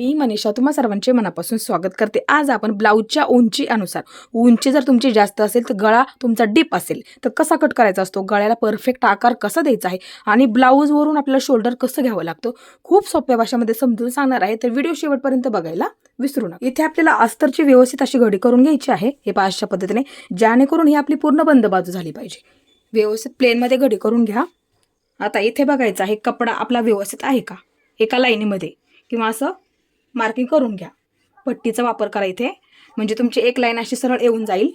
मी मनीषा तुम्हा सर्वांचे मनापासून स्वागत करते. आज आपण ब्लाऊजच्या उंची अनुसार उंची जर तुमची जास्त असेल तर गळा तुमचा डीप असेल. तर कसा कट करायचा असतो? गळ्याला परफेक्ट आकार कसा द्यायचा आहे? आणि ब्लाऊजवरून आपल्याला शोल्डर कसं घ्यावं लागतं? खूप सोप्या भाषेमध्ये समजून सांगणार आहे. तर व्हिडिओ शेवटपर्यंत बघायला विसरू नका. इथे आपल्याला अस्तरची व्यवस्थित अशी घडी करून घ्यायची आहे. हे पाचशा अशा पद्धतीने. जेणेकरून ही आपली पूर्ण बंद बाजू झाली पाहिजे. व्यवस्थित प्लेनमध्ये घडी करून घ्या. आता इथे बघायचं आहे कपडा आपला व्यवस्थित आहे का? एका लाईनीमध्ये. किंवा असं मार्किंग करून घ्या. पट्टीचा वापर करा इथे. म्हणजे तुमची एक लाईन अशी सरळ येऊन जाईल.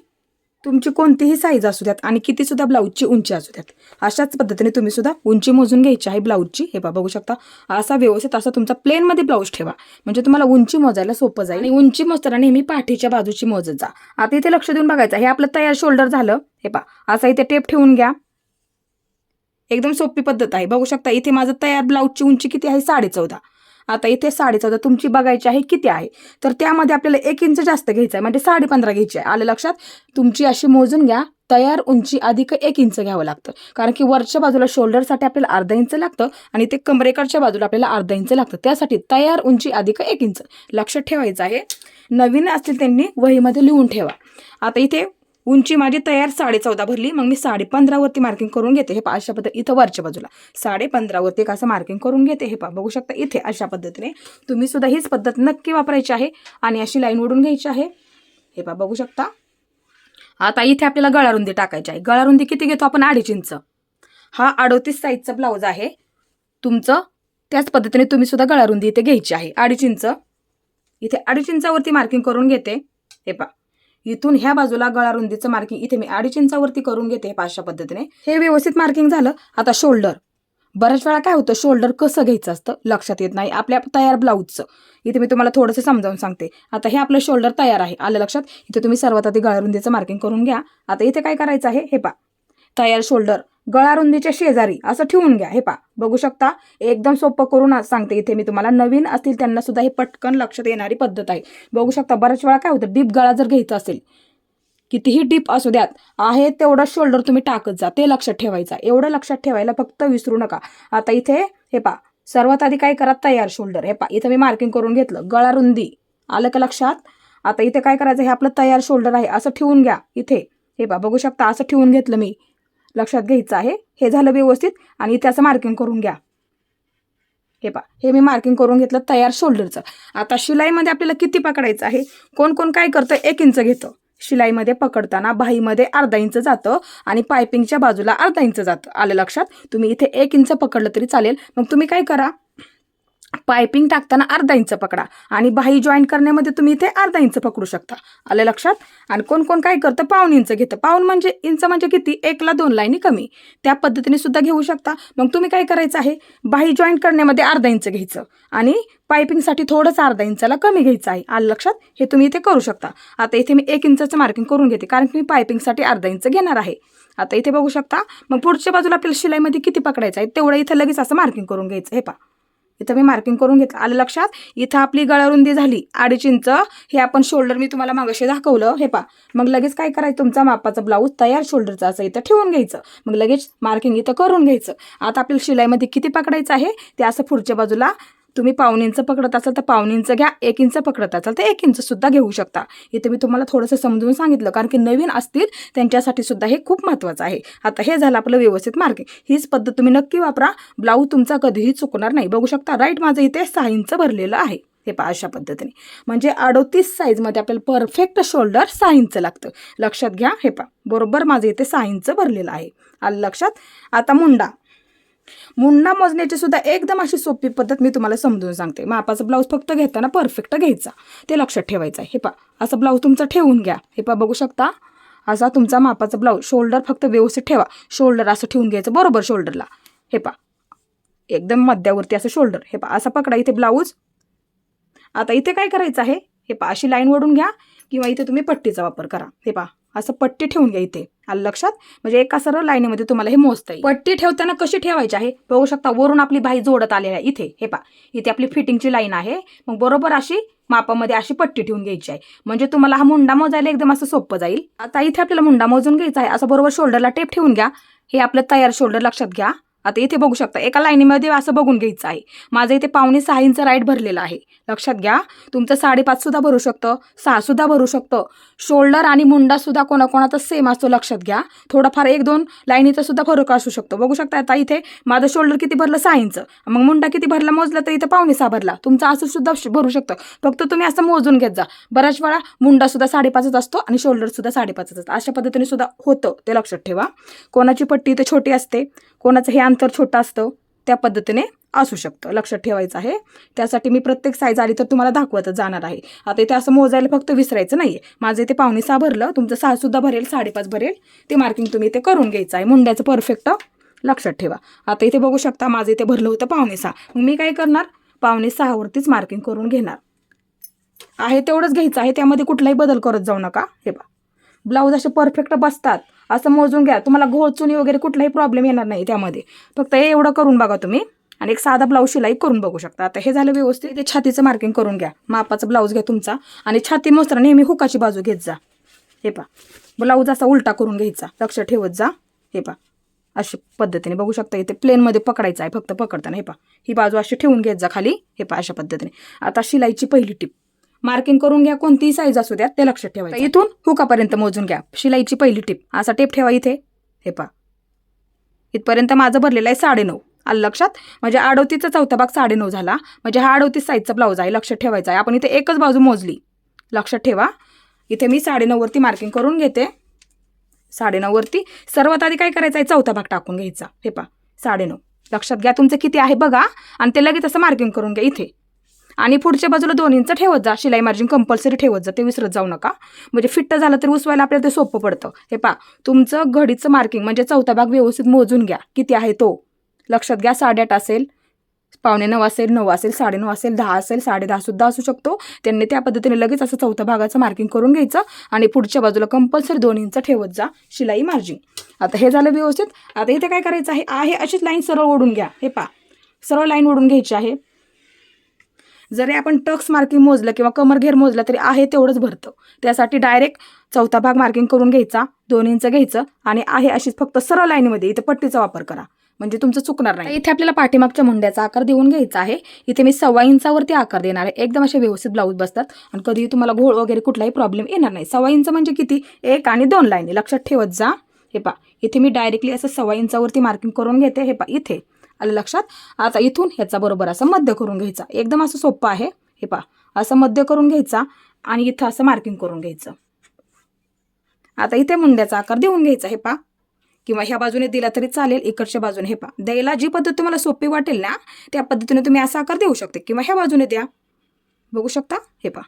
तुमची कोणतीही साईज असू द्यात आणि किती सुद्धा ब्लाऊजची उंची असू द्यात. अशाच पद्धतीने तुम्ही सुद्धा उंची मोजून घ्यायची आहे ब्लाऊजची हे बा बघू शकता. असा व्यवस्थित असा तुमचा प्लेनमध्ये ब्लाऊज ठेवा. म्हणजे तुम्हाला उंची मोजायला सोपं जाईल. आणि उंची मोजताना नेहमी पाठीच्या बाजूची मोजत जा. आता इथे लक्ष देऊन बघायचं हे आपलं तयार शोल्डर झालं. हे पा असा इथे टेप ठेवून घ्या. एकदम सोपी पद्धत आहे. बघू शकता इथे माझं तयार ब्लाऊजची उंची किती आहे? साडे चौदा. आता इथे साडेचौदा तुमची बघायची आहे किती आहे? तर त्यामध्ये आपल्याला एक इंच जास्त घ्यायचं आहे म्हणजे साडे पंधरा घ्यायची आहे. आलं लक्षात? तुमची अशी मोजून घ्या. तयार उंची अधिक एक इंच घ्यावं लागतं. कारण की वरच्या बाजूला शोल्डरसाठी आपल्याला अर्धा इंच लागतं आणि ते कमरेकडच्या बाजूला आपल्याला अर्धा इंच लागतं. त्यासाठी तयार उंची अधिक एक इंच. लक्षात ठेवायचं आहे. नवीन असतील त्यांनी वहीमध्ये लिहून ठेवा. आता इथे उंची माझी तयार साडे चौदा भरली मग मी साडे पंधरावरती मार्किंग करून घेते. हे पा अशा पद्धती इथं वरच्या बाजूला. साडे पंधरावरती एक असं मार्किंग करून घेते. हे पा बघू शकता इथे अशा पद्धतीने तुम्ही सुद्धा हीच पद्धत नक्की वापरायची आहे आणि अशी लाईन ओढून घ्यायची आहे. हे पा बघू शकता. आता इथे आपल्याला गळारुंदी टाकायची आहे. गळारुंदी किती घेतो आपण? अडीच इंच. हा अडोतीस साईजचा ब्लाऊज आहे. तुमचं त्याच पद्धतीने तुम्ही सुद्धा गळारुंदी इथे घ्यायची आहे. अडीच इंच. इथे अडीच इंचावरती मार्किंग करून घेते. हे पा इथून ह्या बाजूला गळारुंदीचं मार्किंग इथे मी अडीच इंचावरती करून घेते पाचशा पद्धतीने. हे व्यवस्थित मार्किंग झालं. आता शोल्डर बऱ्याच वेळा काय होतं शोल्डर कसं घ्यायचं असतं? लक्षात येत नाही. आपल्या तयार ब्लाऊजचं इथे मी तुम्हाला थोडंसं समजावून सांगते. आता हे आपलं शोल्डर तयार आहे. आलं लक्षात? इथे तुम्ही सर्वात आधी गळारुंदीचं मार्किंग करून घ्या. आता इथे काय करायचं आहे? हे पा तयार शोल्डर गळारुंदीच्या शेजारी असं ठेवून घ्या. हे पा बघू शकता एकदम सोपं करून सांगते इथे मी तुम्हाला. नवीन असतील त्यांना सुद्धा हे पटकन लक्षात येणारी पद्धत आहे. बघू शकता बऱ्याच वेळा काय होतं डीप गळा जर घ्यायचा असेल कितीही डीप असू द्यात आहे तेवढं शोल्डर तुम्ही टाकत जा. ते लक्षात ठेवायचा. एवढं लक्षात ठेवायला फक्त विसरू नका. आता इथे हे पा सर्वात आधी काय करा तयार शोल्डर. हे पा इथे मी मार्किंग करून घेतलं. गळा रुंदी आलं का लक्षात? आता इथे काय करायचं हे आपलं तयार शोल्डर आहे असं ठेवून घ्या. इथे. हे पा बघू शकता असं ठेवून घेतलं मी. लक्षात घ्यायचं आहे. हे झालं व्यवस्थित आणि इथे असं मार्किंग करून घ्या. हे पा हे मी मार्किंग करून घेतलं तयार शोल्डरचं आता शिलाईमध्ये आपल्याला किती पकडायचं आहे? कोण कोण काय करतं? एक इंच घेतं. शिलाईमध्ये पकडताना बाहीमध्ये अर्धा इंच जातं आणि पायपिंगच्या बाजूला अर्धा इंच जातं. आलं लक्षात? तुम्ही इथे एक इंच पकडलं तरी चालेल. मग तुम्ही काय करा? पायपिंग टाकताना अर्धा इंच पकडा आणि बाही जॉईन करण्यामध्ये तुम्ही इथे अर्धा इंच पकडू शकता. आलं लक्षात? आणि कोण कोण काय करतं? पाऊन इंच घेतं. पाऊन म्हणजे इंच म्हणजे किती? एकला दोन लाईनी कमी. त्या पद्धतीने सुद्धा घेऊ शकता. मग तुम्ही काय करायचं आहे? बाही जॉईन करण्यामध्ये अर्धा इंच घ्यायचं आणि पायपिंगसाठी थोडंच अर्धा इंचाला कमी घ्यायचं आहे. आलं लक्षात? हे तुम्ही इथे करू शकता. आता इथे मी एक इंचाचं मार्किंग करून घेते कारण की मी पायपिंगसाठी अर्धा इंच घेणार आहे. आता इथे बघू शकता. मग पुढच्या बाजूला आपल्याला शिलाईमध्ये किती पकडायचं आहे? तेवढं इथं लगेच असं मार्किंग करून घ्यायचं. हे पा इथं मी मार्किंग करून घेतलं. आलं लक्षात? इथं आपली गळारुंदी झाली. अडीच इंच. हे आपण शोल्डर मी तुम्हाला मागाशी दाखवलं. हे पा मग लगेच काय करायचं? तुमचा मापाचा ब्लाऊज तयार शोल्डरचा असं इथं ठेवून घ्यायचं. मग लगेच मार्किंग इथं करून घ्यायचं. आता आपल्याला शिलाईमध्ये किती पकडायचं आहे? ते असं पुढच्या बाजूला तुम्ही पाऊन इंच पकडत असाल तर पाऊन इंच घ्या एक इंच पकडत असाल तर एक इंच सुद्धा घेऊ शकता. इथे मी तुम्हाला थोडंसं समजून सांगितलं कारण की नवीन असतील त्यांच्यासाठी सुद्धा हे खूप महत्त्वाचं आहे. आता हे झालं आपलं व्यवस्थित मार्किंग. हीच पद्धत तुम्ही नक्की वापरा. ब्लाऊज तुमचा कधीही चुकणार नाही. बघू शकता राईट माझं इथे सहा इंच भरलेलं आहे. हे पहा अशा पद्धतीने. म्हणजे अडोतीस साईजमध्ये आपल्याला परफेक्ट शोल्डर सहा इंच लागतं. लक्षात घ्या हे पहा. बरोबर माझं इथे सहा इंच भरलेलं आहे. आलं लक्षात? आता मुंडा. मुंडा मोजण्याची सुद्धा एकदम अशी सोपी पद्धत मी तुम्हाला समजून सांगते. मापाचा ब्लाऊज फक्त घेताना परफेक्ट घ्यायचा. ते लक्षात ठेवायचं आहे. हे पा असा ब्लाऊज तुमचा ठेवून घ्या. हे पा बघू शकता? असा तुमचा मापाचा ब्लाऊज शोल्डर फक्त व्यवस्थित ठेवा. शोल्डर असं ठेवून घ्यायचं बरोबर शोल्डरला हे पा एकदम मध्यावरती असं शोल्डर हे पा असा पकडा इथे ब्लाऊज. आता इथे काय करायचं आहे? हे पा अशी लाईन ओढून घ्या किंवा इथे तुम्ही पट्टीचा वापर करा. हे पा असं पट्टी ठेवून घ्या इथे. आलं लक्षात? म्हणजे एका सरळ लाईनीमध्ये तुम्हाला हे मोजता येईल. पट्टी ठेवताना कशी ठेवायची आहे? बघू शकता वरून आपली बाई जोडत आलेली आहे. इथे हे पा इथे आपली फिटिंगची लाईन आहे. मग बरोबर अशी मापामध्ये अशी पट्टी ठेवून घ्यायची आहे. म्हणजे तुम्हाला हा मुंडा मोजायला एकदम असं सोपं जाईल. आता इथे आपल्याला मुंडा मोजून घ्यायचा आहे. असं बरोबर शोल्डरला टेप ठेवून घ्या. हे आपलं तयार शोल्डर लक्षात घ्या. आता इथे बघू शकता एका लाईनीमध्ये असं बघून घ्यायचं आहे. माझं इथे पावणे सहा इंच राईट भरलेलं आहे. लक्षात घ्या तुमचं साडेपाच सुद्धा भरू शकतं सहा सुद्धा भरू शकतं. शोल्डर आणि मुंडा सुद्धा कोणाकोणाचा सेम असतो लक्षात घ्या. थोडाफार एक दोन लाईनीचा सुद्धा फरक असू शकतो. बघू शकता आता इथे माझं शोल्डर किती भरलं? सहा इंच. मग मुंडा किती भरला? मोजला तर इथे पावणे सहा भरला. तुमचं असं सुद्धा भरू शकतं. फक्त तुम्ही असं मोजून घेत जा. बऱ्याच वेळा मुंडा सुद्धा साडेपाचच असतो आणि शोल्डर सुद्धा साडेपाचच असतं. अशा पद्धतीने सुद्धा होतं ते लक्षात ठेवा. कोणाची पट्टी इथे छोटी असते कोणाचं हे अंतर छोटं असतं त्या पद्धतीने असू शकतं. लक्षात ठेवायचं आहे. त्यासाठी मी प्रत्येक साईज आली तर तुम्हाला दाखवतच जाणार आहे. आता इथे असं मोजायला फक्त विसरायचं नाही आहे माझं इथे पावणे सहा भरलं तुमचं सहासुद्धा भरेल साडेपाच भरेल. ते मार्किंग तुम्ही इथे करून घ्यायचं आहे. मुंड्याचं परफेक्ट लक्षात ठेवा. आता इथे बघू शकता माझं इथे भरलं होतं पावणे सहा. मग मी काय करणार? पावणे सहावरतीच मार्किंग करून घेणार. आहे तेवढंच घ्यायचं आहे. त्यामध्ये कुठलाही बदल करत जाऊ नका. हे बा ब्लाऊज असे परफेक्ट बसतात. असं मोजून घ्या. तुम्हाला घोळ चुनी वगैरे कुठलाही प्रॉब्लेम येणार नाही त्यामध्ये. फक्त हे एवढं करून बघा तुम्ही. आणि एक साधा ब्लाऊज शिलाई करून बघू शकता. आता हे झालं व्यवस्थित. ते छातीचं मार्किंग करून घ्या. मापाचा ब्लाऊज घ्या तुमचा. आणि छाती मोस्तर नेहमी हुकाची बाजू घेत जा. हे पा ब्लाऊज असा उलटा करून घ्यायचा. लक्ष ठेवत जा. हे पा अशी पद्धतीने बघू शकता इथे प्लेनमध्ये पकडायचं आहे. फक्त पकडताना. हे पा ही बाजू अशी ठेवून घेत जा खाली. हे पा अशा पद्धतीने. आता शिलाईची पहिली टिप. मार्किंग करून घ्या कोणतीही साईज असू द्या ते लक्षात ठेवायचं. इथून हुकापर्यंत मोजून घ्या. शिलाईची पहिली टिप असा टेप ठेवा इथे. हे पा इथपर्यंत माझं भरलेलं आहे साडेनऊ. आलं लक्षात? म्हणजे आडवतीचा चौथा भाग साडेनऊ झाला. म्हणजे हा अडोतीस साईजचा ब्लाऊज आहे लक्षात ठेवायचा आहे. आपण इथे एकच बाजू मोजली. लक्षात ठेवा. इथे मी साडेनऊवरती मार्किंग करून घेते. साडेनऊवरती सर्वात आधी काय करायचं आहे? चौथा भाग टाकून घ्यायचा. हे पा साडेनऊ. लक्षात घ्या. तुमचं किती आहे? बघा. आणि ते लगेच असं मार्किंग करून घ्या. इथे. आणि पुढच्या बाजूला दोन इंच ठेवत जा. शिलाई मार्जिन कंपल्सरी ठेवत जा. ते विसरत जाऊ नका. म्हणजे फिट्ट झालं तर उसवायला आपल्याला ते सोपं पडतं. हे पा तुमचं घडीचं मार्किंग म्हणजे चौथा भाग व्यवस्थित मोजून घ्या. किती आहे तो? लक्षात घ्या साडेआठ असेल पावणे नऊ असेल नऊ असेल साडेनऊ असेल दहा असेल साडे दहा सुद्धा असू शकतो. त्यांनी त्या पद्धतीने लगेच असं चौथ्या भागाचं मार्किंग करून घ्यायचं आणि पुढच्या बाजूला कंपल्सरी दोन इंच ठेवत जा शिलाई मार्जिन आता हे झालं व्यवस्थित. आता इथे काय करायचं आहे? आहे अशीच लाईन सरळ ओढून घ्या. हे पा सरळ लाईन ओढून घ्यायची आहे. जरी आपण टक्स मार्किंग मोजलं किंवा कमर घेर मोजलं तरी आहे तेवढंच भरतं. त्यासाठी डायरेक्ट चौथा भाग मार्किंग करून घ्यायचा दोन इंच घ्यायचं आणि आहे अशीच फक्त सरळ लाईनमध्ये इथे पट्टीचा वापर करा. म्हणजे तुमचं चुकणार नाही. इथे आपल्याला पाठीमागच्या मुंड्याचा आकार देऊन घ्यायचा आहे. इथे मी सव्वा इंचावरती आकार देणार आहे. एकदम असे व्यवस्थित ब्लाऊज बसतात आणि कधीही तुम्हाला घोळ वगैरे कुठलाही प्रॉब्लेम येणार नाही. सव्वा इंच म्हणजे किती? एक आणि दोन लाईनी. लक्षात ठेवत जा. हे पा इथे मी डायरेक्टली असं सव्वा इंचावरती मार्किंग करून घेते. हे पा इथे. आलं लक्षात? आता इथून ह्याचा बरोबर असं मध्य करून घ्यायचा. एकदम असं सोपं आहे. हे पा असं मध्य करून घ्यायचा आणि इथं असं मार्किंग करून घ्यायचं. आता इथे मुंड्याचा आकार देऊन घ्यायचा हे पा किंवा ह्या बाजूने दिला तरी चालेल इकडच्या बाजूने हे पा द्यायला जी पद्धत तुम्हाला सोपी वाटेल ना त्या पद्धतीने तुम्ही असा आकार देऊ शकते. किंवा ह्या बाजूने द्या. बघू शकता? हे पा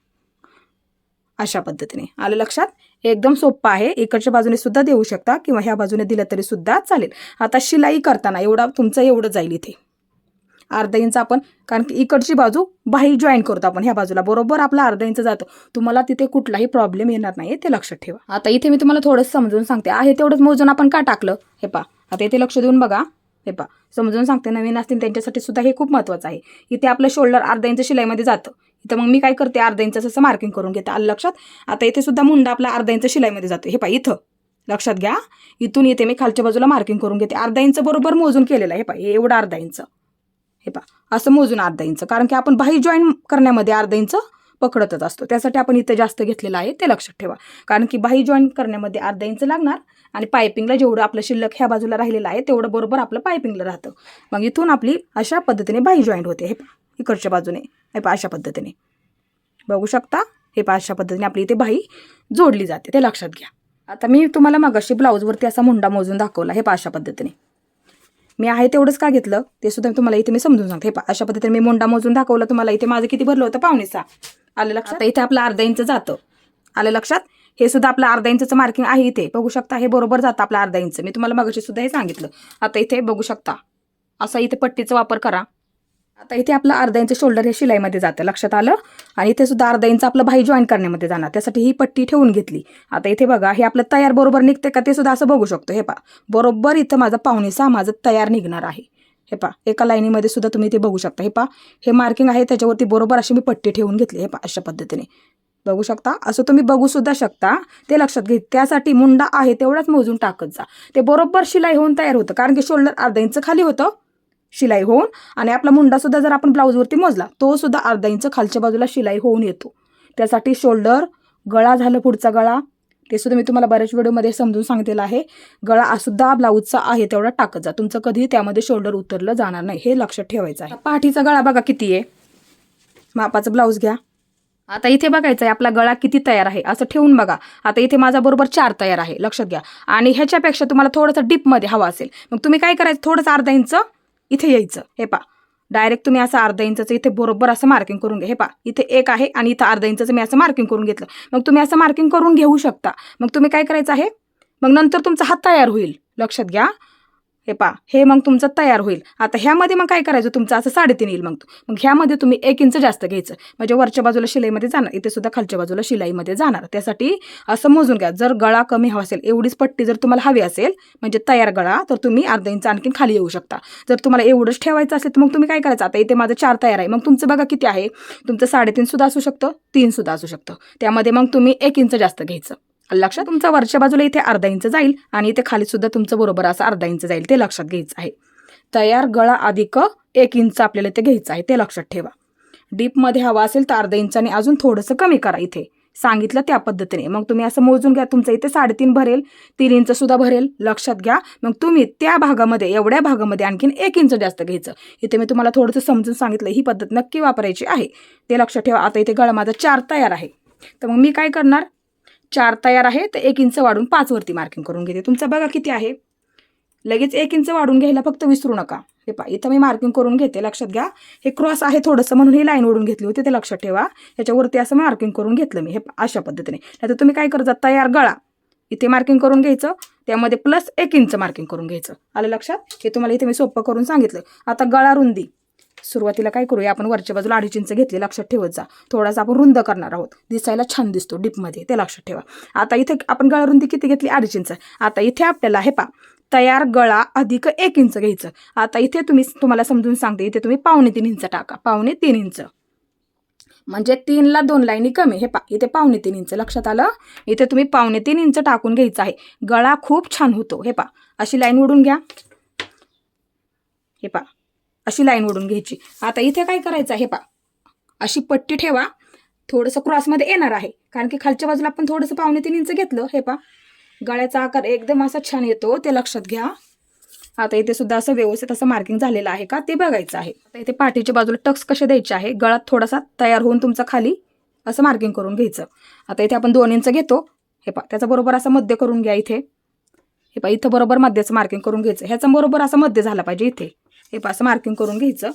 अशा पद्धतीने. आलं लक्षात? एकदम सोपं आहे. इकडच्या बाजूने सुद्धा देऊ शकता किंवा ह्या बाजूने दिलं तरी सुद्धा चालेल. आता शिलाई करताना एवढा तुमचं एवढं जाईल इथे. अर्धा इंच आपण कारण की इकडची बाजू बाही जॉईन करतो आपण ह्या बाजूला. बरोबर आपला अर्धा इंच जातो. तुम्हाला तिथे कुठलाही प्रॉब्लेम येणार नाही ते लक्षात ठेवा. आता इथे मी तुम्हाला थोडंसं समजून सांगते. आहे तेवढंच मोजून आपण का टाकलं? हे पा आता इथे लक्ष देऊन बघा. हे पा समजून सांगते नवीन असतील त्यांच्यासाठी सुद्धा हे खूप महत्त्वाचं आहे. इथे आपलं शोल्डर अर्धा इंच शिलाईमध्ये जातं. इथं मग मी काय करते अर्धा इंच असं मार्किंग करून घेते. आलं लक्षात? आता इथे सुद्धा मुंडा आपला अर्धा इंच शिलाईमध्ये जातो हे पाय इथं. लक्षात घ्या. इथून इथे मी खालच्या बाजूला मार्किंग करून घेते. अर्धा इंच बरोबर मोजून केलेलं आहे. हे पाय हे एवढं अर्धा इंच हे पा असं मोजून अर्धा इंच कारण की आपण बाही जॉईन करण्यामध्ये अर्धा इंच पकडतच असतो. त्यासाठी आपण इथं जास्त घेतलेलं आहे ते लक्षात ठेवा. कारण की बाही जॉईन करण्यामध्ये अर्धा इंच लागणार आणि पायपिंगला जेवढं आपलं शिल्लक ह्या बाजूला राहिलेलं आहे तेवढं बरोबर आपलं पायपिंगला राहतं. मग इथून आपली अशा पद्धतीने बाही जॉईंट होते. हे पा इकडच्या बाजूने. हे पा अशा पद्धतीने. बघू शकता? हे पा अशा पद्धतीने आपली इथे बाही जोडली जाते. ते लक्षात घ्या. आता मी तुम्हाला मगाशी ब्लाऊजवरती असा मुंडा मोजून दाखवला. हे पा अशा पद्धतीने. मी आहे तेवढंच का घेतलं? ते सुद्धा तुम्हाला इथे मी समजून सांगते. हे पहा अशा पद्धतीने मी मोंडा मोजून दाखवलं. तुम्हाला इथे माझं किती भरलं होतं पावणेचा आलं लक्षात? इथे आपलं अर्धा इंच जातं. आलं लक्षात? हे सुद्धा आपलं अर्धा इंचचं मार्किंग आहे इथे. बघू शकता हे बरोबर जातं आपलं अर्धा इंच. मी तुम्हाला मगाशी सुद्धा हे सांगितलं. आता इथे बघू शकता. असा इथे पट्टीचा वापर करा. आता इथे आपलं अर्धा इंच शोल्डर हे शिलाईमध्ये जातं लक्षात आलं? आणि इथे सुद्धा अर्धा इंच आपलं भाई जॉईन करण्यामध्ये जाणार. त्यासाठी ही पट्टी ठेवून घेतली. आता इथे बघा हे आपलं तयार बरोबर निघते का ते सुद्धा असं बघू शकतो. हे पा बरोबर इथं माझं सहा माझं तयार निघणार आहे. हे पा एका लाईनीमध्ये सुद्धा तुम्ही ते बघू शकता. हे पा हे मार्किंग आहे त्याच्यावरती बरोबर अशी मी पट्टी ठेवून घेतली. हे पा अशा पद्धतीने. बघू शकता? असं तुम्ही बघू सुद्धा शकता. ते लक्षात घे त्यासाठी मुंडा आहे तेवढाच मोजून टाकत जा. ते बरोबर शिलाई होऊन तयार होतं कारण की शोल्डर अर्धा इंच खाली होतं. शिलाई होऊन आणि आपला मुंडा सुद्धा जर आपण ब्लाऊजवरती मोजला तो सुद्धा अर्धा इंच खालच्या बाजूला शिलाई होऊन येतो. त्यासाठी शोल्डर गळा झालं पुढचा गळा ते सुद्धा मी तुम्हाला बऱ्याच व्हिडिओमध्ये समजून सांगितलेलं आहे. गळा सुद्धा ब्लाऊजचा आहे तेवढा टाकत जा. तुमचं कधी त्यामध्ये शोल्डर उतरलं जाणार नाही. हे लक्षात ठेवायचं आहे. पाठीचा गळा बघा किती आहे. मापाचं ब्लाऊज घ्या. आता इथे बघायचं आहे आपला गळा किती तयार आहे. असं ठेवून बघा. आता इथे माझा बरोबर चार तयार आहे. लक्षात घ्या. आणि ह्याच्यापेक्षा तुम्हाला थोडंसं डीपमध्ये हवा असेल. मग तुम्ही काय करायचं? थोडंसं अर्धा इंच इथे यायचं. हे पा डायरेक्ट तुम्ही असं अर्धा इंचाचं इथे बरोबर असं मार्किंग करून घ्या. हे पा इथे एक आहे आणि इथं अर्धा इंचाचं मी असं मार्किंग करून घेतलं. मग तुम्ही असं मार्किंग करून घेऊ शकता. मग तुम्ही काय करायचं आहे? मग नंतर तुमचा हात तयार होईल. लक्षात घ्या. हे पा हे मग तुमचं तयार होईल. आता ह्यामध्ये मग काय करायचं? तुमचं असं साडेतीन येईल मग मग ह्यामध्ये तुम्ही एक इंच जास्त घ्यायचं. म्हणजे वरच्या बाजूला शिलाईमध्ये जाणार. इथे सुद्धा खालच्या बाजूला शिलाईमध्ये जाणार. त्यासाठी असं मोजून घ्या. जर गळा कमी हवा असेल एवढीच पट्टी जर तुम्हाला हवी असेल म्हणजे तयार गळा तर तुम्ही अर्धा इंच आणखीन खाली येऊ शकता. जर तुम्हाला एवढंच ठेवायचं असेल तर मग तुम्ही काय करायचं? आता इथे माझं चार तयार आहे. मग तुमचं बघा किती आहे. तुमचं साडेतीन सुद्धा असू शकतं तीन सुद्धा असू शकतं. त्यामध्ये मग तुम्ही एक इंच जास्त घ्यायचं. लक्षात तुमचा वरच्या बाजूला इथे अर्धा इंच जाईल आणि इथे खाली सुद्धा तुमचं बरोबर असं अर्धा इंच जाईल. ते लक्षात घ्यायचं आहे. तयार गळा अधिक एक इंच आपल्याला ते घ्यायचं आहे. ते लक्षात ठेवा. डीपमध्ये हवा असेल तर अर्धा इंचाने अजून थोडंसं कमी करा इथे. सांगितलं त्या पद्धतीने. मग तुम्ही असं मोजून घ्या. तुमचं इथे साडेतीन भरेल. तीन इंच सुद्धा भरेल. लक्षात घ्या. मग तुम्ही त्या भागामध्ये एवढ्या भागामध्ये आणखीन एक इंच जास्त घ्यायचं. इथे मी तुम्हाला थोडंसं समजून सांगितलं. ही पद्धत नक्की वापरायची आहे. ते लक्षात ठेवा. आता इथे गळा माझा चार तयार आहे. तर मग मी काय करणार? चार तयार आहे तर एक इंच वाढून पाचवरती मार्किंग करून घेते. तुमचं बघा किती आहे. लगेच एक इंच वाढून घ्यायला फक्त विसरू नका. हे पा इथं मी मार्किंग करून घेते लक्षात घ्या. हे क्रॉस आहे थोडंसं म्हणून ही लाईन ओढून घेतली होती ते लक्षात ठेवा. याच्यावरती असं मार्किंग करून घेतलं मी हे अशा पद्धतीने. नाही तुम्ही काय करता तयार गळा. इथे मार्किंग करून घ्यायचं त्यामध्ये प्लस एक इंच मार्किंग करून घ्यायचं. आलं लक्षात? हे तुम्हाला इथे मी सोपं करून सांगितलं. आता गळा रुंदी. सुरुवातीला काय करूया आपण वरच्या बाजूला अडीच इंच घेतले लक्षात ठेवत जा. थोडासा आपण रुंद करणार आहोत. दिसायला छान दिसतो डीपमध्ये ते लक्षात ठेवा. आता इथे आपण गळा रुंदी किती घेतली? अडीच इंच. आता इथे आपल्याला हे पा तयार गळा अधिक एक इंच घ्यायचं. आता इथे तुम्ही तुम्हाला समजून सांगते इथे तुम्ही पावणे तीन इंच टाका. पावणे तीन इंच. म्हणजे तीनला दोन लाईनी कमी. हे पा इथे पावणे तीन इंच. लक्षात आलं? इथे तुम्ही पावणे तीन इंच टाकून घ्यायचं आहे. गळा खूप छान होतो. हे पा अशी लाईन ओढून घ्या. हे पा अशी लाईन ओढून घ्यायची. आता इथे काय करायचं आहे हे पा अशी पट्टी ठेवा. थोडंसं क्रॉसमध्ये येणार आहे. कारण की खालच्या बाजूला आपण थोडंसं पावणे तीन इंच घेतलं. हे पा गळ्याचा आकार एकदम असा छान येतो. ते लक्षात घ्या. आता इथे सुद्धा असं व्यवस्थित असं मार्किंग झालेलं आहे का? ते बघायचं आहे. आता इथे पाठीच्या बाजूला टक्स कसे द्यायचे आहे? गळात थोडासा तयार होऊन तुमचा खाली असं मार्किंग करून घ्यायचं. आता इथे आपण दोन इंच घेतो. हे पा त्याचा बरोबर असं मध्य करून घ्या इथे. हे पा इथं बरोबर मध्याचं मार्किंग करून घ्यायचं. ह्याचा बरोबर असं मध्य झाला पाहिजे इथे. हे पा असं मार्किंग करून घ्यायचं.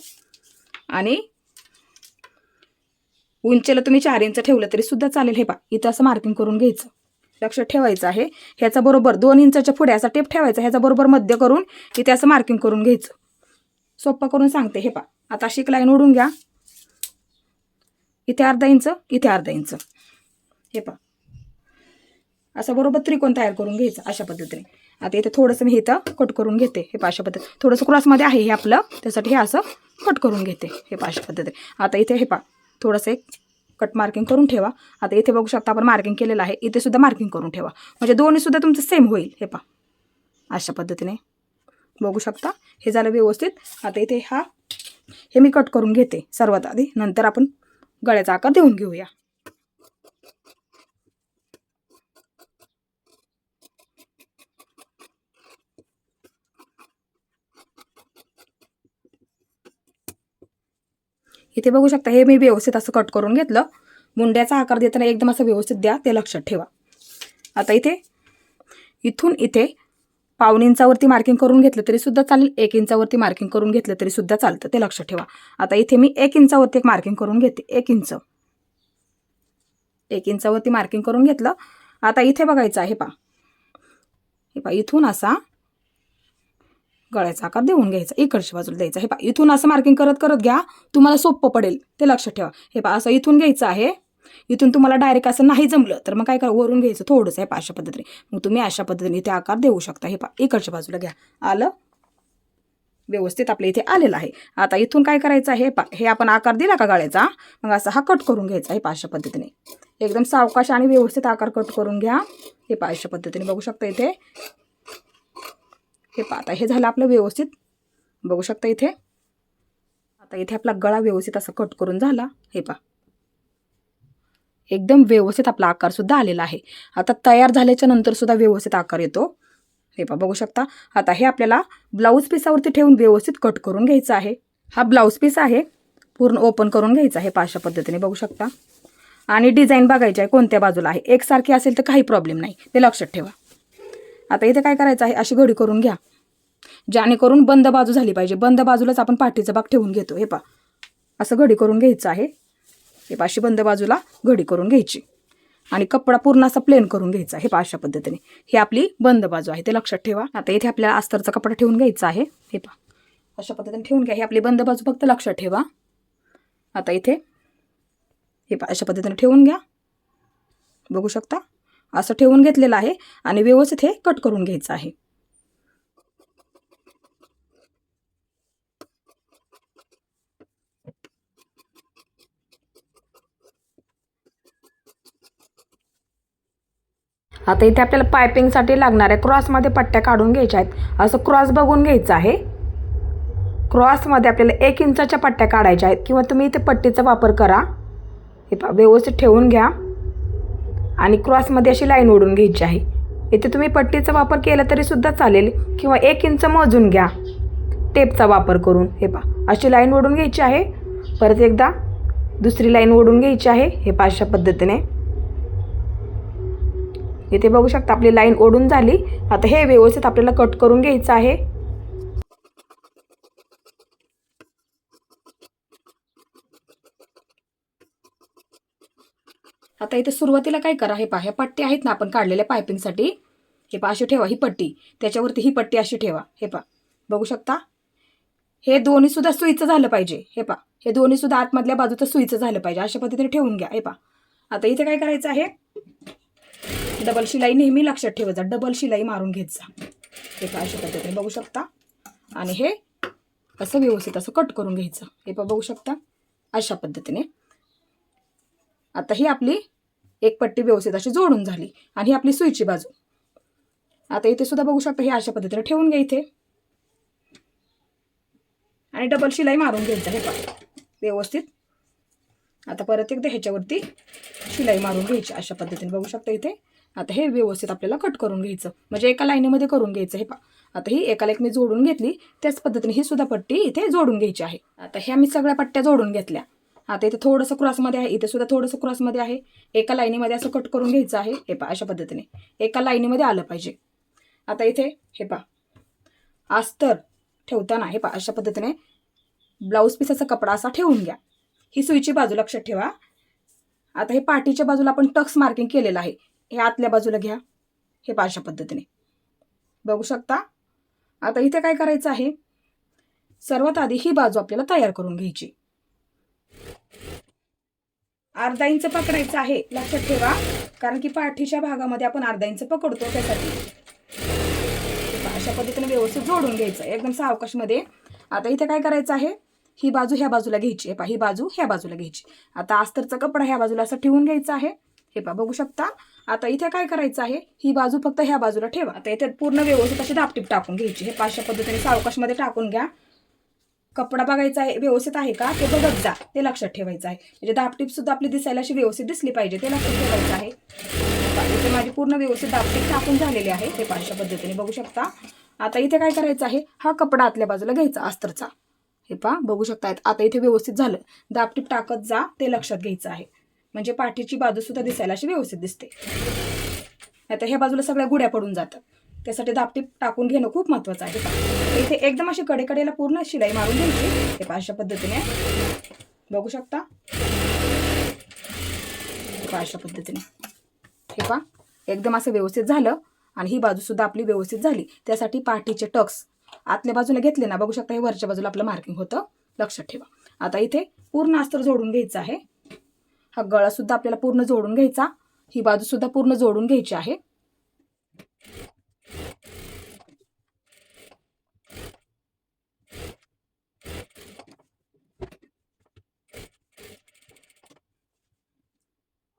आणि उंचीला तुम्ही चार इंच ठेवलं तरी सुद्धा चालेल. हे पा इथं असं मार्किंग करून घ्यायचं. लक्षात ठेवायचं आहे. ह्याचा बरोबर दोन इंचाच्या पुढे असा टेप ठेवायचा. ह्याचा बरोबर मध्य करून इथे असं मार्किंग करून घ्यायचं. सोपं करून सांगते. हे पा आता अशी एक लाईन ओढून घ्या. इथे अर्धा इंच इथे अर्धा इंच. हे पा असं बरोबर त्रिकोण तयार करून घ्यायचं अशा पद्धतीने. आता इथे थोडंसं मी इथं कट करून घेते हे पाशा पद्धत थोडंसं क्रॉसमध्ये आहे हे आपलं त्यासाठी हे असं कट करून घेते हे पा पद्धती आता इथे हे पा थोडंसं एक कट मार्किंग करून ठेवा. आता इथे बघू शकता आपण मार्किंग केलेलं आहे इथे सुद्धा मार्किंग करून ठेवा. म्हणजे दोन्हीसुद्धा तुमचं सेम होईल हे पा अशा पद्धतीने. बघू शकता हे झालं व्यवस्थित. आता इथे हा हे मी कट करून घेते सर्वात आधी. नंतर आपण गळ्याचा आकार देऊन घेऊया. इथे बघू शकता हे मी व्यवस्थित असं कट करून घेतलं. मुंड्याचा आकार देताना एकदम असं व्यवस्थित द्या ते लक्षात ठेवा. आता इथे इथून इथे पाऊण इंचावरती मार्किंग करून घेतलं तरी सुद्धा चालेल एक इंचावरती मार्किंग करून घेतलं तरी सुद्धा चालतं ते लक्षात ठेवा. आता इथे मी एक इंचावरती एक मार्किंग करून घेते एक इंच. एक इंचावरती मार्किंग करून घेतलं. आता इथे बघायचं आहे पा हे पा इथून असा गळ्याचा आकार देऊन घ्यायचा. इकडच्या बाजूला द्यायचा. हे पा इथून असं मार्किंग करत करत घ्या तुम्हाला सोपं पडेल. ते लक्षात ठेवा. हे पा असं इथून घ्यायचं आहे. इथून तुम्हाला डायरेक्ट असं नाही जमलं तर मग काय करा वरून घ्यायचं थोडंसं आहे पा अशा पद्धतीने. मग तुम्ही अशा पद्धतीने इथे आकार देऊ शकता. हे पा इकडच्या बाजूला घ्या. आलं? व्यवस्थित आपल्या इथे आलेलं आहे. आता इथून काय करायचं आहे? पा हे आपण आकार दिला का गळ्याचा? मग असा हा कट करून घ्यायचा आहे पाचशा पद्धतीने. एकदम सावकाश आणि व्यवस्थित आकार कट करून घ्या. हे पाचशा पद्धतीने बघू शकता इथे. हे पाहता हे झालं आपलं व्यवस्थित. बघू शकता इथे. आता इथे आपला गळा व्यवस्थित असा कट करून झाला. हे पा एकदम व्यवस्थित आपला आकार सुद्धा आलेला आहे. आता तयार झाल्याच्यानंतर सुद्धा व्यवस्थित आकार येतो. हे पा बघू शकता. आता हे आपल्याला ब्लाऊज पीसावरती ठेवून व्यवस्थित कट करून घ्यायचा आहे. हा ब्लाऊज पीस आहे. पूर्ण ओपन करून घ्यायचा आहे पाचशा पद्धतीने बघू शकता. आणि डिझाईन बघायची आहे कोणत्या बाजूला आहे. एकसारखी असेल तर काही प्रॉब्लेम नाही. ते लक्षात ठेवा. आता इथे काय करायचं आहे? अशी घडी करून घ्या. जेणेकरून बंद बाजू झाली पाहिजे. बंद बाजूलाच आपण पाठीचा भाग ठेवून घेतो. हे पा असं घडी करून घ्यायचं आहे. हे पाचशे बंद बाजूला घडी करून घ्यायची. आणि कपडा पूर्ण असा प्लेन करून घ्यायचा हे पा अशा पद्धतीने. ही आपली बंद बाजू आहे. ते लक्षात ठेवा. आता इथे आपल्याला अस्तरचा कपडा ठेवून घ्यायचा आहे. हे पा अशा पद्धतीने ठेवून घ्या. ही आपली बंद बाजू फक्त लक्षात ठेवा. आता इथे हे पा अशा पद्धतीने ठेवून घ्या. बघू शकता? असं ठेवून घेतलेलं आहे आणि व्यवस्थित हे कट करून घ्यायचं आहे. आता इथे आपल्याला पायपिंगसाठी लागणाऱ्या क्रॉसमध्ये पट्ट्या काढून घ्यायच्या आहेत. असं क्रॉस बघून घ्यायचं आहे. क्रॉसमध्ये आपल्याला एक इंचाच्या पट्ट्या काढायच्या आहेत. किंवा तुम्ही इथे पट्टीचा वापर करा. हे व्यवस्थित ठेवून घ्या. आणि क्रॉसमध्ये अशी लाईन ओढून घ्यायची आहे. इथे तुम्ही पट्टीचा वापर केला तरी सुद्धा चालेल किंवा एक इंच मोजून घ्या. टेपचा वापर करून हे पहा अशी लाईन ओढून घ्यायची आहे. परत एकदा दुसरी लाईन ओढून घ्यायची आहे हे पाचशा पद्धतीने. इथे बघू शकता आपली लाईन ओढून झाली. आता हे व्यवस्थित आपल्याला कट करून घ्यायचं आहे. आता इथे सुरुवातीला काय करा हे पहा ह्या पट्टी आहेत ना आपण काढलेल्या पायपिंगसाठी. हे पहा अशी ठेवा ही पट्टी. त्याच्यावरती ही पट्टी अशी ठेवा. हे पहा बघू शकता? हे दोन्ही सुद्धा सुईचं झालं पाहिजे. हे पहा हे दोन्ही सुद्धा आतमधल्या बाजूचं सुईचं झालं पाहिजे. अशा पद्धतीने ठेवून घ्या. हे पहा. आता इथे काय करायचं आहे? डबल शिलाई नेहमी लक्षात ठेवायचा डबल शिलाई मारून घेत जा. हे पहा अशा पद्धतीने बघू शकता? आणि हे असं व्यवस्थित असं कट करून घ्यायचं. हे पहा बघू शकता? अशा पद्धतीने. आता ही आपली एक पट्टी व्यवस्थित अशी जोडून झाली आणि ही आपली सुईची बाजू. आता इथे सुद्धा बघू शकता हे अशा पद्धतीने ठेवून घ्या इथे. आणि डबल शिलाई मारून घ्यायचं हे पहा. व्यवस्थित. आता परत एकदा ह्याच्यावरती शिलाई मारून घ्यायची अशा पद्धतीने बघू शकता इथे. आता हे व्यवस्थित आपल्याला कट करून घ्यायचं. म्हणजे एका लाईनीमध्ये करून घ्यायचं हे पा आता ही एका एक मी जोडून घेतली त्याच पद्धतीने ही सुद्धा पट्टी इथे जोडून घ्यायची आहे. आता ह्या मी सगळ्या पट्ट्या जोडून घेतल्या. आता इथे थोडंसं क्रॉसमध्ये आहे. इथे सुद्धा थोडंसं क्रॉसमध्ये आहे. एका लाईनीमध्ये असं कट करून घ्यायचं आहे. हे पा अशा पद्धतीने. एका लाईनीमध्ये आलं पाहिजे. आता इथे हे पा अस्तर ठेवताना हे पा अशा पद्धतीने ब्लाऊज पिसाचा कपडा असा ठेवून घ्या. ही सुईची बाजू लक्षात ठेवा. आता हे पाठीच्या बाजूला आपण टक्स मार्किंग केलेलं आहे. हे आतल्या बाजूला घ्या. हे पा अशा पद्धतीने. बघू शकता? आता इथे काय करायचं आहे? सर्वात आधी ही बाजू आपल्याला तयार करून घ्यायची. अर्धा इंच पकडायचं आहे. लक्षात ठेवा. कारण की पाठीच्या भागामध्ये आपण अर्धा इंच पकडतो त्यासाठी. अशा पद्धतीने व्यवस्थित जोडून घ्यायचं. एकदम सावकाशमध्ये. आता इथे काय करायचं आहे? ही बाजू ह्या बाजूला घ्यायची. आहे पहा ही बाजू ह्या बाजूला घ्यायची. आता अस्तरचा कपडा ह्या बाजूला असं ठेवून घ्यायचा आहे. हे पहा बघू शकता. आता इथे काय करायचं आहे? ही बाजू फक्त ह्या बाजूला ठेवा. आता इथे पूर्ण व्यवस्थित अशी दापटीप टाकून घ्यायची. हे पाचशा पद्धतीने सावकाशमध्ये टाकून घ्या. कपडा बघायचा आहे व्यवस्थित आहे का? ते बघत जा. ते लक्षात ठेवायचं आहे. म्हणजे दापटीप सुद्धा आपली दिसायला अशी व्यवस्थित दिसली पाहिजे. ते लक्षात ठेवायचं आहे. इथे माझी पूर्ण व्यवस्थित दापटीप टाकून झालेली आहे. हे पाचशा पद्धतीने बघू शकता. आता इथे काय करायचं आहे? हा कपडा आतल्या बाजूला घ्यायचा अस्तरचा हे पहा बघू शकतायत. आता इथे व्यवस्थित झालं. दापटीप टाकत जा. ते लक्षात घ्यायचं आहे. म्हणजे पाठीची बाजू सुद्धा दिसायला अशी व्यवस्थित दिसते. आता ह्या बाजूला सगळ्या गुड्या पडून जातात. त्यासाठी दापटीप टाकून घेणं खूप महत्त्वाचं आहे. इथे एकदम अशी कडेकडेला पूर्ण शिलाई मारून घ्यायची. ते पहा पद्धतीने. बघू शकता? पाशा पद्धतीने. हे पहा एकदम असं व्यवस्थित झालं आणि ही बाजू सुद्धा आपली व्यवस्थित झाली. त्यासाठी पाठीचे टक्स आतल्या बाजूला घेतले ना बघू शकता हे वरच्या बाजूला आपलं मार्किंग होतं. लक्षात ठेवा. आता इथे पूर्ण अस्तर जोडून घ्यायचं आहे. हा गळासुद्धा आपल्याला पूर्ण जोडून घ्यायचा. ही बाजूसुद्धा पूर्ण जोडून घ्यायची आहे.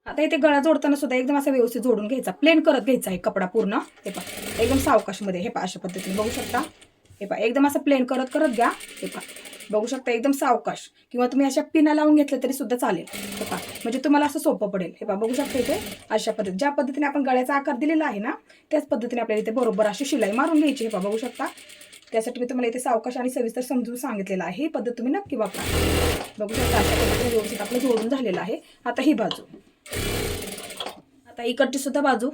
आता इथे गळा जोडताना सुद्धा एकदम असं व्यवस्थित जोडून घ्यायचा. प्लेन करत घ्यायचा आहे कपडा पूर्ण. हे पा एकदम सावकाशमध्ये हे पा अशा पद्धतीने. बघू शकता. हे पा एकदम असं प्लेन करत करत घ्या. हे पा बघू शकता एकदम सावकाश. किंवा तुम्ही अशा पिना लावून घेतल्या तरी सुद्धा चालेल. हे पा म्हणजे तुम्हाला असं सोपं पडेल. हे पा बघू शकता इथे अशा पद्धती ज्या पद्धतीने आपण गळ्याचा आकार दिलेला आहे ना त्याच पद्धतीने आपल्याला इथे बरोबर अशी शिलाई मारून घ्यायची हे पा बघू शकता. त्यासाठी मी तुम्हाला इथे सावकाश आणि सविस्तर समजून सांगितलेलं आहे. ही पद्धत तुम्ही नक्की वापरा. बघू शकता. अशा पद्धतीने व्यवस्थित आपलं जोडून झालेलं आहे. आता ही बाजू. आता इकडची सुद्धा बाजू.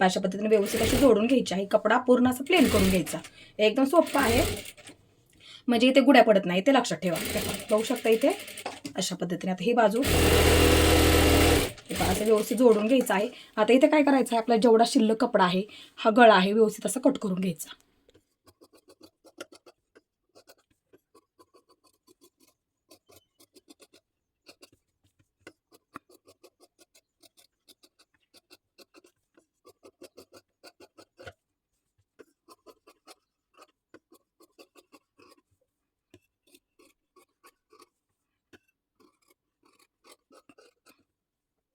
अशा पद्धतीने व्यवस्थित अशी जोडून घ्यायची आहे. कपडा पूर्ण असं प्लेन करून घ्यायचा. एकदम सोपं आहे. म्हणजे इथे गुड्या पडत नाही. ते लक्षात ठेवा. बघू शकता इथे. अशा पद्धतीने आता ही बाजू. असं व्यवस्थित जोडून घ्यायचं आहे. आता इथे काय करायचं आहे? आपला जेवढा शिल्लक कपडा आहे हा गळा आहे व्यवस्थित असं कट करून घ्यायचा.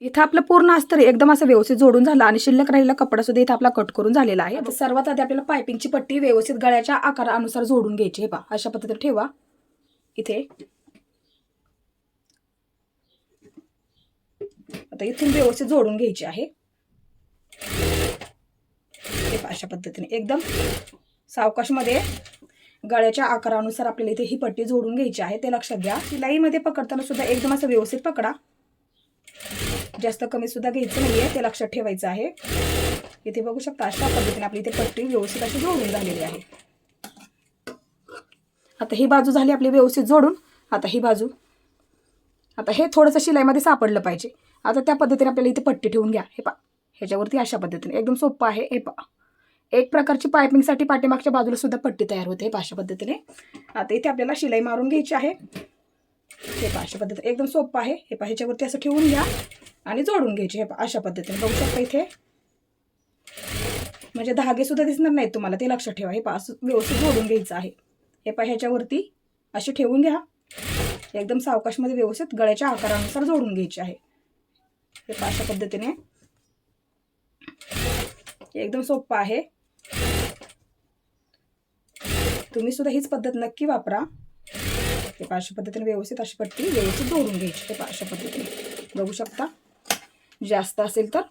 इथं आपलं पूर्ण अस्तर एकदम असं व्यवस्थित जोडून झालं आणि शिल्लक राहिलेला कपडा सुद्धा इथं आपला कट करून झालेला आहे. सर्वात आधी आपल्याला पायपिंगची पट्टी व्यवस्थित गळ्याच्या आकारानुसार जोडून घ्यायची हे पहा अशा पद्धतीने ठेवा. इथे. आता इथून व्यवस्थित जोडून घ्यायची आहे. हे अशा पद्धतीने. एकदम सावकाशमध्ये गळ्याच्या आकारानुसार आपल्याला इथे ही पट्टी जोडून घ्यायची आहे. ते लक्षात घ्या. शिलाईमध्ये पकडताना सुद्धा एकदम असं व्यवस्थित पकडा. जास्त कमी सुद्धा घ्यायचं नाहीये ते लक्षात ठेवायचं आहे. इथे बघू शकता अशा पद्धतीने आपली इथे पट्टी व्यवस्थित अशी जोडून झालेली आहे. आता ही बाजू झाली आपली व्यवस्थित जोडून. आता ही बाजू. आता हे थोडंसं शिलाईमध्ये सापडलं पाहिजे. आता त्या पद्धतीने आपल्याला इथे पट्टी ठेवून घ्या. हे पा ह्याच्यावरती अशा पद्धतीने. एकदम सोपं आहे. हे पा एक प्रकारची पायपिंगसाठी पाठीमागच्या बाजूला सुद्धा पट्टी तयार होते. हे अशा पद्धतीने. आता इथे आपल्याला शिलाई मारून घ्यायची आहे. हे पहा अशा पद्धतीने. एकदम सोपं आहे. हे पहा ह्याच्यावरती असं ठेवून घ्या आणि जोडून घ्यायचे. हे पहा अशा पद्धतीने. बघू शकता इथे? म्हणजे धागेसुद्धा दिसणार नाहीत तुम्हाला. ते लक्षात ठेवा. हे पहा असं व्यवस्थित जोडून घ्यायचं आहे. हे पहा ह्याच्यावरती असे ठेवून घ्या. एकदम सावकाशमध्ये व्यवस्थित गळ्याच्या आकारानुसार जोडून घ्यायचे आहे. हे पहा अशा पद्धतीने. एकदम सोपं आहे. तुम्ही सुद्धा हीच पद्धत नक्की वापरा. हे पहा अशा पद्धतीने व्यवस्थित अशी पट्टी व्यवस्थित जोडून घ्यायची ते पहा अशा पद्धतीने बघू शकता? जास्त असेल तर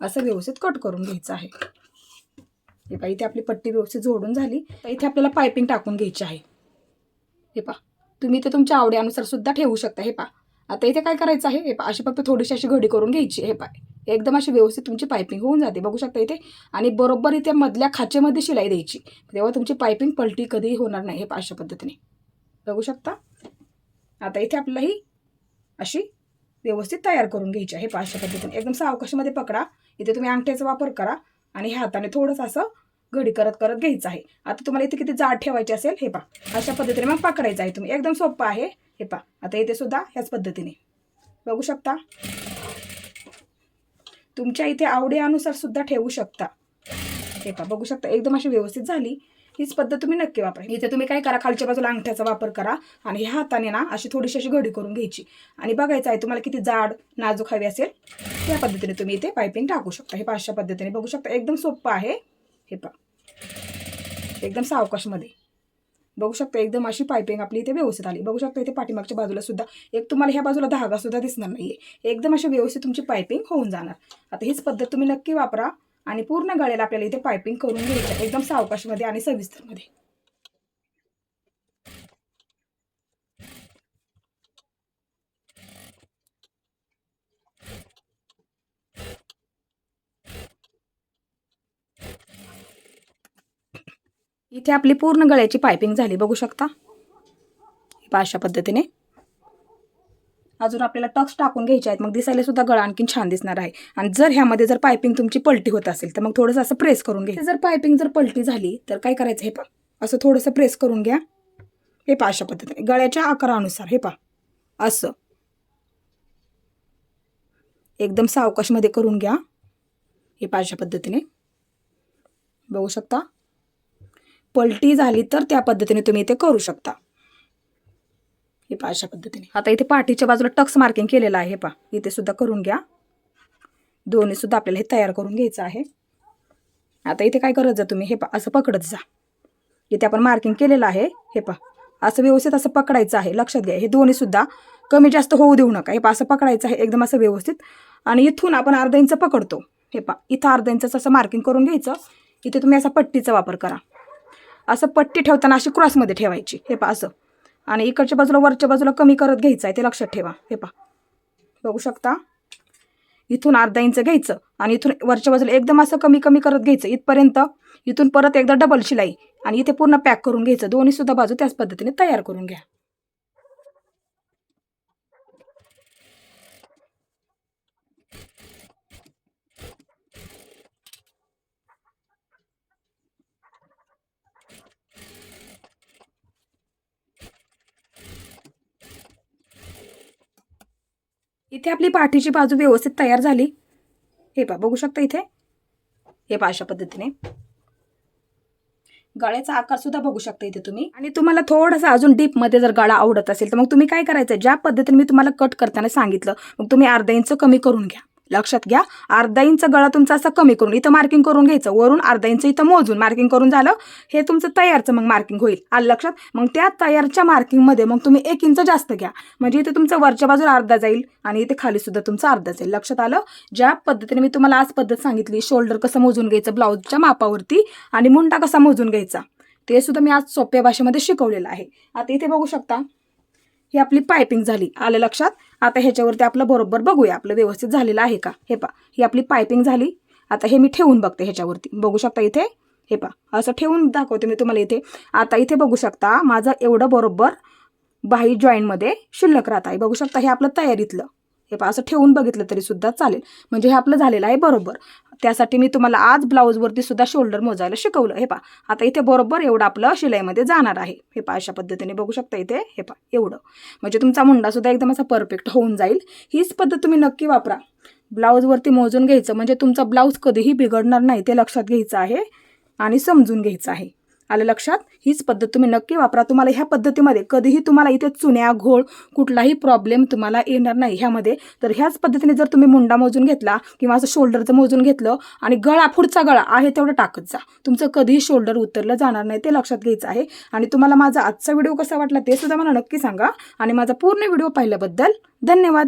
असं व्यवस्थित कट करून घ्यायचं आहे. हे पहा इथे आपली पट्टी व्यवस्थित जोडून झाली. तर इथे आपल्याला पायपिंग टाकून घ्यायची आहे. हे पहा तुम्ही ते तुमच्या आवडीनुसार सुद्धा ठेवू शकता. हे पहा आता इथे काय करायचं आहे? हे पहा अशी फक्त थोडीशी अशी घडी करून घ्यायची. हे पाय एकदम अशी व्यवस्थित तुमची पायपिंग होऊन जाते. बघू शकता इथे? आणि बरोबर इथे मधल्या खाचेमध्ये शिलाई द्यायची. तेव्हा तुमची पायपिंग पलटी कधीही होणार नाही. हे पहा अशा पद्धतीने. बघू शकता. आता इथे आपल्याला ही अशी व्यवस्थित तयार करून घ्यायची आहे पहा पद्धतीने एकदम सावकाशामध्ये पकडा. इथे तुम्ही अंगठ्याचा वापर करा आणि ह्या हाताने थोडंसं असं घडी करत करत घ्यायचं आहे. आता तुम्हाला इथे किती जाड ठेवायची असेल हे पहा. अशा पद्धतीने मग पकडायचं आहे तुम्ही. एकदम सोपं आहे हे पहा. आता इथे सुद्धा ह्याच पद्धतीने. बघू शकता. तुमच्या इथे आवडीनुसार सुद्धा ठेवू शकता. हे पहा बघू शकता. एकदम अशी व्यवस्थित झाली. हीच पद्धत तुम्ही नक्की वापरा. इथे तुम्ही काय करा खालच्या बाजूला अंगठ्याचा वापर करा आणि ह्या हाताने ना अशी थोडीशी अशी घडी करून घ्यायची. आणि बघायचं आहे तुम्हाला किती जाड नाजूक हवी असेल त्या पद्धतीने तुम्ही इथे पायपिंग टाकू शकता. हे पाचशा पद्धतीने बघू शकता एकदम सोपं आहे. हे पा एकदम सावकाशमध्ये. बघू शकता एकदम अशी पायपिंग आपली इथे व्यवस्थित आली. बघू शकता इथे पाठीमागच्या बाजूला सुद्धा एक तुम्हाला ह्या बाजूला धागा सुद्धा दिसणार नाहीये. एकदम अशी व्यवस्थित तुमची पायपिंग होऊन जाणार. आता हीच पद्धत तुम्ही नक्की वापरा. आणि पूर्ण गळ्याला आपल्याला इथे पायपिंग करून घ्यायचं एकदम सावकाशमध्ये आणि सविस्तरमध्ये. इथे आपली पूर्ण गळ्याची पायपिंग झाली. बघू शकता? अशा पद्धतीने. अजून आपल्याला टक्स टाकून घ्यायचे आहेत. मग दिसायला सुद्धा गळा आणखीन छान दिसणार आहे. आणि जर ह्यामध्ये जर पायपिंग तुमची पलटी होत असेल तर मग थोडंसं असं प्रेस करून घ्या. जर पायपिंग जर पलटी झाली तर काय करायचं हे पहा. असं थोडंसं प्रेस करून घ्या. हे पा अशा पद्धतीने. गळ्याच्या आकारानुसार हे पहा. असं. एकदम सावकाशमध्ये करून घ्या. हे पा अशा पद्धतीने. बघू शकता? पलटी झाली तर त्या पद्धतीने तुम्ही ते करू शकता. हे पहा अशा पद्धतीने. आता इथे पाठीच्या बाजूला टक्स मार्किंग केलेलं आहे हे पहा. इथे सुद्धा करून घ्या. दोन्ही सुद्धा आपल्याला हे तयार करून घ्यायचं आहे. आता इथे काय करत जा तुम्ही? हे पा असं पकडत जा. इथे आपण मार्किंग केलेलं आहे हे पा असं व्यवस्थित असं पकडायचं आहे लक्षात घ्या. हे दोन्ही सुद्धा कमी जास्त होऊ देऊ नका. हे पा असं पकडायचं आहे एकदम असं व्यवस्थित. आणि इथून आपण अर्धा इंच पकडतो. हे पा इथं अर्धा इंच असं मार्किंग करून घ्यायचं. इथे तुम्ही असा पट्टीचा वापर करा. असं पट्टी ठेवताना अशी क्रॉसमध्ये ठेवायची. हे पा असं. आणि इकडच्या बाजूला वरच्या बाजूला कमी करत घ्यायचं आहे ते लक्षात ठेवा. हे पा बघू शकता? इथून अर्धा इंच घ्यायचं आणि इथून वरच्या बाजूला एकदम असं कमी कमी करत घ्यायचं. इथपर्यंत इथून परत एकदा डबल शिलाई आणि इथे पूर्ण पॅक करून घ्यायचं. दोन्हीसुद्धा बाजू त्याच पद्धतीने तयार करून घ्या. इथे आपली पाठीची बाजू व्यवस्थित तयार झाली. हे पा बघू शकता इथे? हे पा अशा पद्धतीने. गळ्याचा आकार सुद्धा बघू शकता इथे तुम्ही. आणि तुम्हाला थोडासा अजून डीपमध्ये जर गळा आवडत असेल तर मग तुम्ही काय करायचं? ज्या पद्धतीने मी तुम्हाला कट करताना सांगितलं मग तुम्ही अर्धा इंच कमी करून घ्या. लक्षात घ्या. अर्धा इंच गळा तुमचा असं कमी करून इथं मार्किंग करून घ्यायचं. वरून अर्धा इंच इथं मोजून मार्किंग करून झालं हे तुमचं तयारचं मग मार्किंग होईल. आलं लक्षात? मग त्या तयारच्या मार्किंगमध्ये मग तुम्ही एक इंच जास्त घ्या. म्हणजे इथे तुमचं वरच्या बाजूला अर्धा जाईल आणि इथे खाली सुद्धा तुमचं अर्धा जाईल. लक्षात आलं? ज्या पद्धतीने मी तुम्हाला आज पद्धत सांगितली शोल्डर कसं मोजून घ्यायचं ब्लाऊजच्या मापावरती आणि मुंडा कसा मोजून घ्यायचा ते सुद्धा मी आज सोप्या भाषेमध्ये शिकवलेलं आहे. आता इथे बघू शकता ही आपली पायपिंग झाली. आलं लक्षात? आता ह्याच्यावरती आपलं बरोबर बघूया. आपलं व्यवस्थित झालेलं आहे का? हे पा ही आपली पायपिंग झाली. आता हे मी ठेवून बघते ह्याच्यावरती. बघू शकता इथे? हे पा असं ठेवून दाखवते मी तुम्हाला इथे. आता इथे बघू शकता माझं एवढं बरोबर बाही जॉईंटमध्ये शिल्लक राहत आहे. बघू शकता हे आपलं तयारीतलं. हे पहा असं ठेवून बघितलं तरी सुद्धा चालेल. म्हणजे हे आपलं झालेलं आहे बरोबर. त्यासाठी मी तुम्हाला आज ब्लाऊजवरती सुद्धा शोल्डर मोजायला शिकवलं. हे पा आता इथे बरोबर एवढं आपलं शिलाईमध्ये जाणार आहे. हे पा अशा पद्धतीने बघू शकता इथे. हे पा एवढं. म्हणजे तुमचा मुंडा सुद्धा एकदम असा परफेक्ट होऊन जाईल. हीच पद्धत तुम्ही नक्की वापरा. ब्लाऊजवरती मोजून घ्यायचं म्हणजे तुमचा ब्लाऊज कधीही बिघडणार नाही ते लक्षात घ्यायचं आहे आणि समजून घ्यायचं आहे. आलं लक्षात? हीच पद्धत तुम्ही नक्की वापरा. तुम्हाला ह्या पद्धतीमध्ये कधीही तुम्हाला इथे चुन्या घोळ कुठलाही प्रॉब्लेम तुम्हाला येणार नाही ह्यामध्ये. तर ह्याच पद्धतीने जर तुम्ही मुंडा मोजून घेतला किंवा असं शोल्डरचं मोजून घेतलं आणि गळा पुढचा गळा आहे तेवढं टाकत जा. तुमचं कधीही शोल्डर उतरलं जाणार नाही ते लक्षात घ्यायचं आहे. आणि तुम्हाला माझा आजचा व्हिडिओ कसा वाटला ते सुद्धा मला नक्की सांगा. आणि माझा पूर्ण व्हिडिओ पाहिल्याबद्दल धन्यवाद.